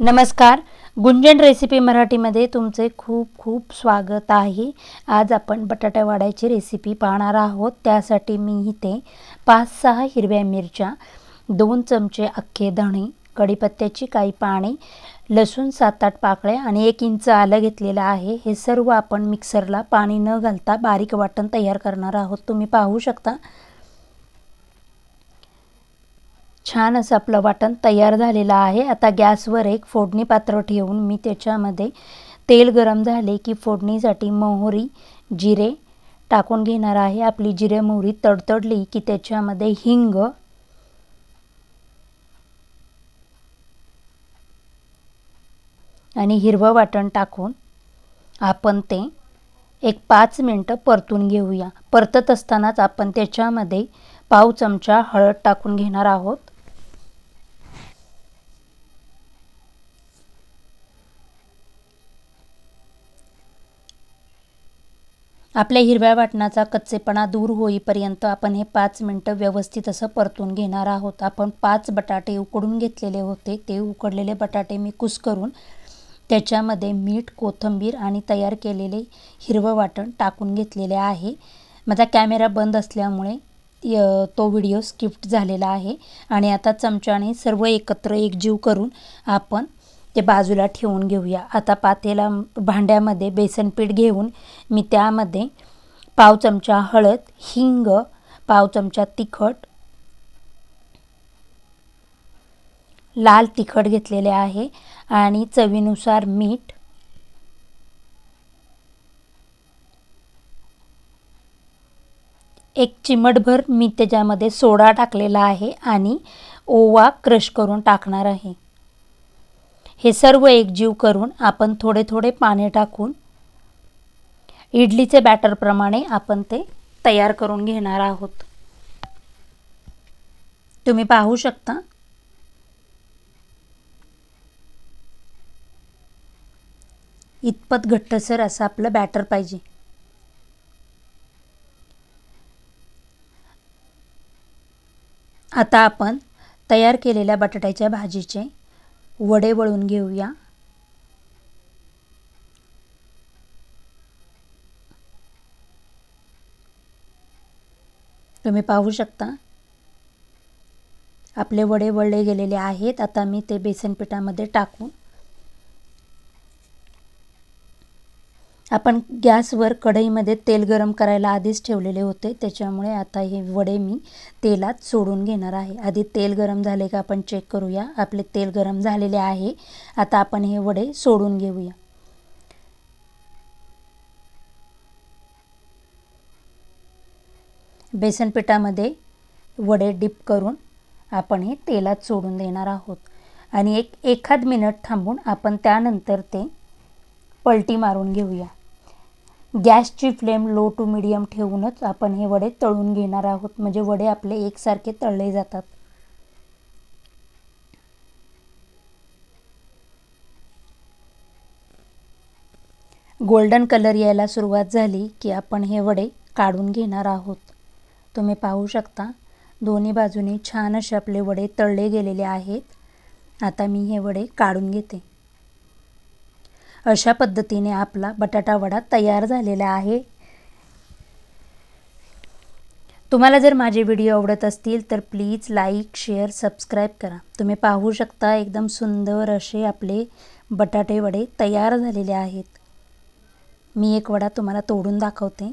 नमस्कार. गुंजन रेसिपी मराठीमध्ये तुमचे खूप खूप स्वागत आहे. आज आपण बटाटा वाड्याची रेसिपी पाहणार आहोत. त्यासाठी मी इथे पाच सहा हिरव्या मिरच्या दोन चमचे अख्खे धणे कढीपत्त्याची काही पाने लसूण सात आठ पाकळ्या आणि एक इंच आलं घेतलेलं आहे. हे सर्व आपण मिक्सरला पाणी न घालता बारीक वाटण तयार करणार आहोत. तुम्ही पाहू शकता. छान असं आपलं वाटण तयार झालेलं आहे. आता गॅसवर एक फोडणी पात्र ठेवून मी त्याच्यामध्ये तेल गरम झाले की फोडणीसाठी मोहरी जिरे टाकून घेणार आहे. आपली जिरे मोहरी तडतडली की त्याच्यामध्ये हिंग आणि हिरवं वाटण टाकून आपण ते एक पाच मिनटं परतून घेऊया. परतत असतानाच आपण त्याच्यामध्ये पाव चमचा हळद टाकून घेणार आहोत. आपल्या हिरव्या वाटणाचा कच्चेपणा दूर होईपर्यंत आपण हे पाच मिनटं व्यवस्थित असं परतून घेणार आहोत. आपण पाच बटाटे उकडून घेतलेले होते. ते उकडलेले बटाटे मी कुस करून त्याच्यामध्ये मीठ कोथिंबीर आणि तयार केलेले हिरवं वाटण टाकून घेतलेले आहे. माझा कॅमेरा बंद असल्यामुळे तो व्हिडिओ स्किप्ट झालेला आहे आणि आता चमच्याने सर्व एकत्र एकजीव करून आपण ते बाजूला ठेवून घेऊया. आता पातेला भांड्यामध्ये बेसन पीठ घेऊन मी त्यामध्ये पाव चमचा हळद हिंग पाव चमचा तिखट लाल तिखट घेतलेले आहे आणि चवीनुसार मीठ एक चिमटभर मी त्याच्यामध्ये सोडा टाकलेला आहे आणि ओवा क्रश करून टाकणार आहे. हे सर्व एकजीव करून आपण थोडे थोडे पाणी टाकून इडलीचे बॅटरप्रमाणे आपण ते तयार करून घेणार आहोत. तुम्ही पाहू शकता. इतपत घट्टसर असं आपलं बॅटर पाहिजे. आता आपण तयार केलेल्या बटाट्याच्या भाजीचे वडे वळून घेऊया. तुम्ही पाहू शकता. आपले वडे वळले गेलेले आहेत. आता मी ते बेसन पिठामध्ये टाकून आपण गॅसवर कढईमध्ये तेल गरम करायला आधीच ठेवलेले होते. त्याच्यामुळे आता हे वडे मी तेलात सोडून घेणार आहे. आधी तेल गरम झाले का आपण चेक करूया. आपले तेल गरम झालेले आहे. आता आपण हे वडे सोडून घेऊया. बेसन पिठामध्ये वडे डिप करून आपण हे तेलात सोडून देणार आहोत. आणि एक एखाद मिनिट थांबून आपण त्यानंतर ते पलटी मारून घेऊया. गॅसची फ्लेम लो टू मिडियम ठेवूनच आपण हे वडे तळून घेणार आहोत. म्हणजे वडे आपले एकसारखे तळले जातात. गोल्डन कलर यायला सुरुवात झाली की आपण हे वडे काढून घेणार आहोत. तुम्ही पाहू शकता दोन्ही बाजूनी छान असे आपले वडे तळले गेलेले आहेत. आता मी हे वडे काढून घेते. अशा पद्धतीने आपला बटाटा वडा तयार झालेला आहे. तुम्हाला जर माझे व्हिडिओ आवडत असतील तर प्लीज लाईक शेअर सबस्क्राईब करा. तुम्ही पाहू शकता एकदम सुंदर असे आपले बटाटे वडे तयार झालेले आहेत. मी एक वडा तुम्हाला तोडून दाखवते.